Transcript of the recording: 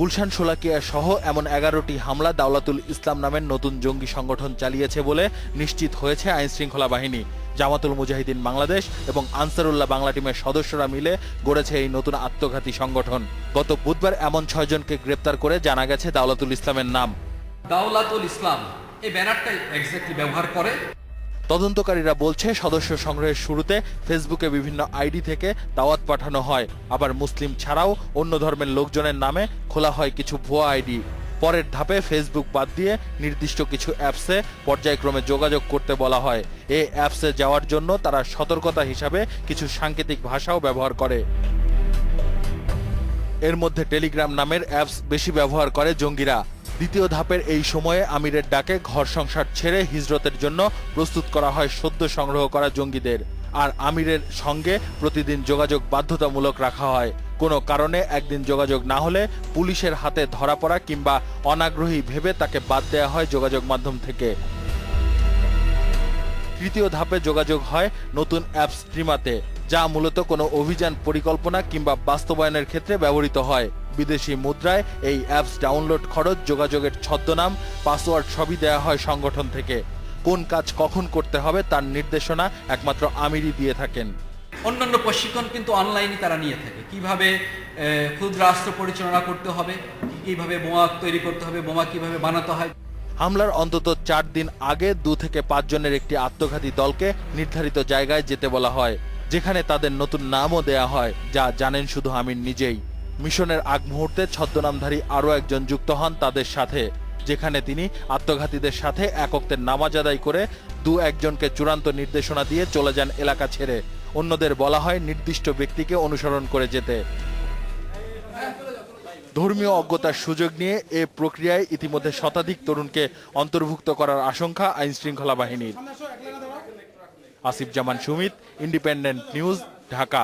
গুলশান শোলাকিয়া সহ এমন এগারোটি হামলা দাওলাতুল ইসলাম নামের নতুন জঙ্গি সংগঠন চালিয়েছে বলে নিশ্চিত হয়েছে আইনশৃঙ্খলা বাহিনী। জামাতুল মুজাহিদিন বাংলাদেশ এবং আনসারুল্লাহ বাংলা টিমের সদস্যরা মিলে গড়েছে এই নতুন আত্মঘাতী সংগঠন। গত বুধবার এমন ছয়জনকে গ্রেপ্তার করে জানা গেছে দাওলাতুল ইসলামের নাম। দাওলাতুল ইসলাম, এই ব্যানারটাই এক্স্যাক্টলি ব্যবহার করে তদন্তকারীরা বলছে, সদস্য সংগ্রহের শুরুতে ফেসবুকে বিভিন্ন আইডি থেকে দাওয়াত পাঠানো হয়। আবার মুসলিম ছাড়াও অন্য ধর্মের লোকজনের নামে খোলা হয় কিছু ভুয়া আইডি। পরের ধাপে ফেসবুক বাদ দিয়ে নির্দিষ্ট কিছু অ্যাপসে পর্যায়ক্রমে যোগাযোগ করতে বলা হয়। এই অ্যাপসে যাওয়ার জন্য তারা সতর্কতা হিসাবে কিছু সাংকেতিক ভাষাও ব্যবহার করে। এর মধ্যে টেলিগ্রাম নামের অ্যাপস বেশি ব্যবহার করে জঙ্গিরা। দ্বিতীয় ধাপের এই সময়ে আমিরের ডাকে ঘর সংসার ছেড়ে হিজরতের জন্য প্রস্তুত করা হয় সদ্য সংগ্রহ করা জঙ্গিদের। আর আমিরের সঙ্গে প্রতিদিন যোগাযোগ বাধ্যতামূলক রাখা হয়। কোনো কারণে একদিন যোগাযোগ না হলে পুলিশের হাতে ধরা পড়া কিংবা অনাগ্রহী ভেবে তাকে বাদ দেওয়া হয় যোগাযোগ মাধ্যম থেকে। তৃতীয় ধাপে যোগাযোগ হয় নতুন অ্যাপ স্ট্রিমাতে যা মূলত কোনো অভিযান পরিকল্পনা কিংবা বাস্তবায়নের ক্ষেত্রে ব্যবহৃত হয়। বিদেশি মুদ্রায় এই অ্যাপস ডাউনলোড খরচ যোগাযোগের ছদ্মনাম পাসওয়ার্ড সবই দেওয়া হয় সংগঠন থেকে। কোন কাজ কখন করতে হবে তার নির্দেশনা একমাত্র আমিরই দিয়ে থাকেন। অন্যান্য প্রশিক্ষণ কিন্তু অনলাইনে তারা নিয়ে থাকে। কীভাবে ক্ষুদ্র রাষ্ট্র পরিচালনা করতে হবে কীভাবে বোমা তৈরি করতে হবে বোমা কীভাবে বানাতে হয়। হামলার অন্তত চার দিন আগে দু থেকে পাঁচ জনের একটি আত্মঘাতী দলকে নির্ধারিত জায়গায় যেতে বলা হয়। যেখানে তাদের নতুন নামও দেয়া হয়, যা জানেন শুধু আমির নিজেই। মিশনের আগ মুহূর্তে ছদ্মনামধারী আরও একজন যুক্ত হন তাদের সাথে, যেখানে তিনি আত্মঘাতীদের সাথে এককদের নামাজ আদায় করে দু একজনকে চূড়ান্ত নির্দেশনা দিয়ে চলে যান এলাকা ছেড়ে। অন্যদের বলা হয় নির্দিষ্ট ব্যক্তিকে অনুসরণ করে যেতে। ধর্মীয় অজ্ঞতার সুযোগ নিয়ে এ প্রক্রিয়ায় ইতিমধ্যে শতাধিক তরুণকে অন্তর্ভুক্ত করার আশঙ্কা আইনশৃঙ্খলা বাহিনীর। Asif Zaman Sumit Independent News Dhaka